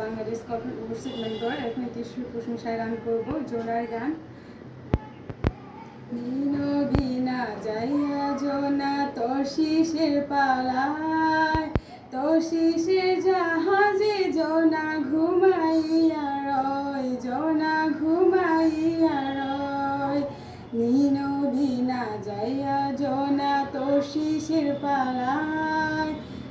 Bangladesh corporate overseas member এখন টিসু প্রশংসায় গান করব জোড়ার গান বিনা যাইয়া জোনা তোর শিশের পালায় তোর শিশের জাহাজে জোনা ঘুমাইয়া রয় জোনা ঘুমাইয়া রয় বিনা যাইয়া জোনা তোর শিশের পালায়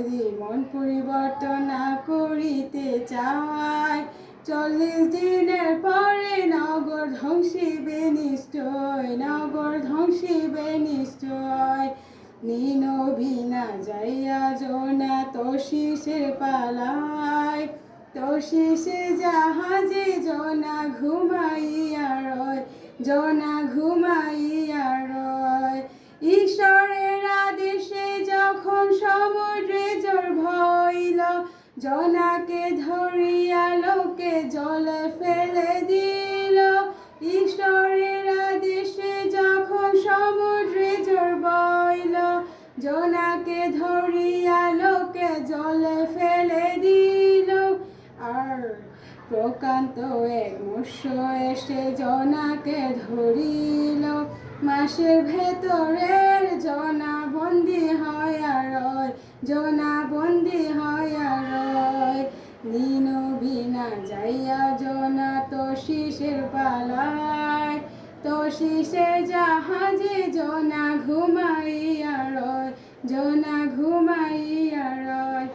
যদি মন পরিবর্তন না করিতে চায়, চল্লিশ দিনের পরে নগর ধ্বংসিবে নিশ্চয় নগর ধ্বংসিবে নিশ্চয় নিন বিনা যাইয়া জোনা তোষিসের পালায় তোষিসে জাহাজে জোনা ঘুমাইয়া রয়, জোনা ঘুমাইয়া রয়। ঈশ্বরের জনাকে ধরিয়া লোকে জলে ফেলে দিল। ঈশ্বরের আদেশে যখন সমুদ্রে জোর বইল, জনাকে ধরিয়া লোকে জলে ফেলে দিল। আর প্রকান্ত এক মৎস্য এসে জনাকে ধরিল। মাসের ভেতরের জনা বন্দি হয় জোনা বন্দি হয় নিন বিনা যাইয়া জোনা তো শিশের পালায়। তো শিশে জাহাজে জোনা ঘুমাইয়া রয়, জোনা ঘুমাইয়া রয়।